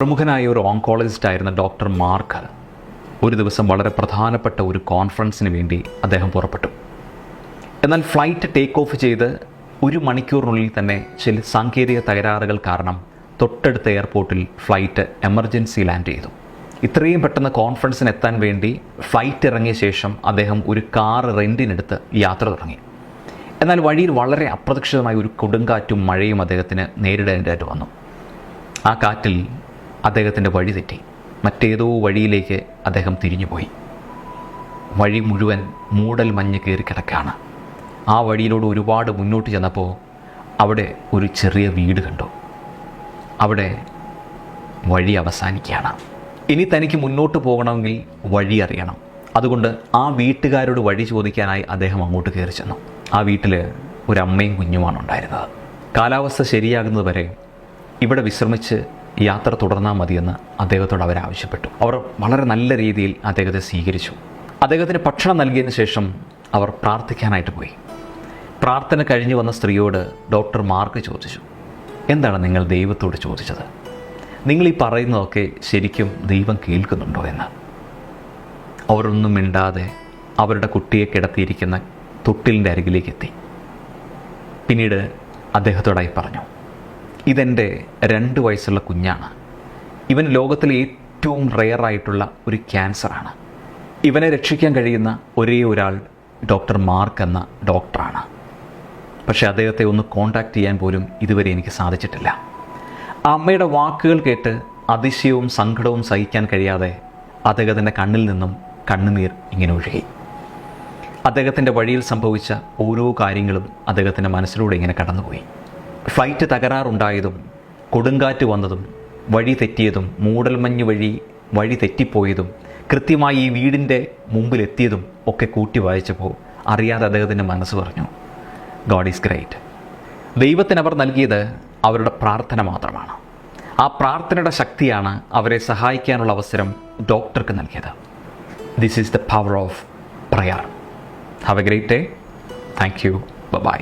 പ്രമുഖനായ ഒരു ഓങ്കോളജിസ്റ്റ് ആയിരുന്ന ഡോക്ടർ മാർക്ക് ഒരു ദിവസം വളരെ പ്രധാനപ്പെട്ട ഒരു കോൺഫറൻസിന് വേണ്ടി അദ്ദേഹം പുറപ്പെട്ടു. എന്നാൽ ഫ്ലൈറ്റ് ടേക്ക് ഓഫ് ചെയ്ത് ഒരു മണിക്കൂറിനുള്ളിൽ തന്നെ ചില സാങ്കേതിക തകരാറുകൾ കാരണം തൊട്ടടുത്ത എയർപോർട്ടിൽ ഫ്ലൈറ്റ് എമർജൻസി ലാൻഡ് ചെയ്തു. ഇത്രയും പെട്ടെന്ന് കോൺഫറൻസിന് എത്താൻ വേണ്ടി ഫ്ലൈറ്റ് ഇറങ്ങിയ ശേഷം അദ്ദേഹം ഒരു കാർ റെന്റിനെടുത്ത് യാത്ര തുടങ്ങി. എന്നാൽ വഴിയിൽ വളരെ അപ്രതീക്ഷിതമായ ഒരു കൊടുങ്കാറ്റും മഴയും അദ്ദേഹത്തിന് നേരിടേണ്ടതായിട്ട് വന്നു ആ കാറ്റിൽ അദ്ദേഹത്തിന്റെ വഴി തെറ്റി. മറ്റേതോ വഴിയിലേക്ക് അദ്ദേഹം തിരിഞ്ഞുപോയി. വഴി മുഴുവൻ മൂടൽ മഞ്ഞ് കയറി കിടക്കുകയാണ്. ആ വഴിയിലൂടെ ഒരുപാട് മുന്നോട്ട് ചെന്നപ്പോൾ അവിടെ ഒരു ചെറിയ വീട് കണ്ടു. അവിടെ വഴി അവസാനിക്കുകയാണ്. ഇനി തനിക്ക് മുന്നോട്ട് പോകണമെങ്കിൽ വഴി അറിയണം. അതുകൊണ്ട് ആ വീട്ടുകാരോട് വഴി ചോദിക്കാനായി അദ്ദേഹം അങ്ങോട്ട് കയറി ചെന്നു. ആ വീട്ടിൽ ഒരമ്മയും കുഞ്ഞുമാണ് ഉണ്ടായിരുന്നത്. കാലാവസ്ഥ ശരിയാകുന്നത് വരെ ഇവിടെ വിശ്രമിച്ച് യാത്ര തുടർന്നാൽ മതിയെന്ന് അദ്ദേഹത്തോട് അവർ ആവശ്യപ്പെട്ടു. അവർ വളരെ നല്ല രീതിയിൽ അദ്ദേഹത്തെ സ്വീകരിച്ചു. അദ്ദേഹത്തിന് ഭക്ഷണം നൽകിയതിന് ശേഷം അവർ പ്രാർത്ഥിക്കാനായിട്ട് പോയി. പ്രാർത്ഥന കഴിഞ്ഞു വന്ന സ്ത്രീയോട് ഡോക്ടർ മാർക്ക് ചോദിച്ചു. എന്താണ് നിങ്ങൾ ദൈവത്തോട് ചോദിച്ചത്? നിങ്ങൾ ഈ പറയുന്നതൊക്കെ ശരിക്കും ദൈവം കേൾക്കുന്നുണ്ടോ എന്ന്. അവരൊന്നും മിണ്ടാതെ അവരുടെ കുട്ടിയെ കിടത്തിയിരിക്കുന്ന തൊട്ടിലിന്റെ അരികിലേക്ക് എത്തി. പിന്നീട് അദ്ദേഹത്തോടായി പറഞ്ഞു. ഇതെന്റെ രണ്ട് വയസ്സുള്ള കുഞ്ഞാണ്. ഇവൻ ലോകത്തിലെ ഏറ്റവും റെയറായിട്ടുള്ള ഒരു ക്യാൻസറാണ് ഇവനെ രക്ഷിക്കാൻ കഴിയുന്ന ഒരേ ഒരാൾ ഡോക്ടർ മാർക്ക് എന്ന ഡോക്ടറാണ് പക്ഷേ അദ്ദേഹത്തെ ഒന്ന് കോണ്ടാക്ട് ചെയ്യാൻ പോലും ഇതുവരെ എനിക്ക് സാധിച്ചിട്ടില്ല. അമ്മയുടെ വാക്കുകൾ കേട്ട് അതിശയവും സങ്കടവും സഹിക്കാൻ കഴിയാതെ അദ്ദേഹത്തിന്റെ കണ്ണിൽ നിന്നും കണ്ണുനീർ ഇങ്ങനെ ഒഴുകി. അദ്ദേഹത്തിന്റെ വഴിയിൽ സംഭവിച്ച ഓരോ കാര്യങ്ങളും അദ്ദേഹത്തിന്റെ മനസ്സിലൂടെ ഇങ്ങനെ കടന്നുപോയി. ഫ്ലൈറ്റ് തകരാറുണ്ടായതും കൊടുങ്കാറ്റ് വന്നതും വഴി തെറ്റിയതും മൂടൽമഞ്ഞ് വഴി വഴി തെറ്റിപ്പോയതും കൃത്യമായി ഈ വീടിന്റെ മുമ്പിലെത്തിയതും ഒക്കെ കൂട്ടി വായിച്ചപ്പോൾ അറിയാതെ അദ്ദേഹത്തിന്റെ മനസ്സ് പറഞ്ഞു ഗോഡ് ഈസ് ഗ്രേറ്റ് ദൈവത്തിന് അവർ നൽകിയത് അവരുടെ പ്രാർത്ഥന മാത്രമാണ്. ആ പ്രാർത്ഥനയുടെ ശക്തിയാണ് അവരെ സഹായിക്കാനുള്ള അവസരം ഡോക്ടർക്ക് നൽകിയത്. This is the power of prayer have a great day thank you bye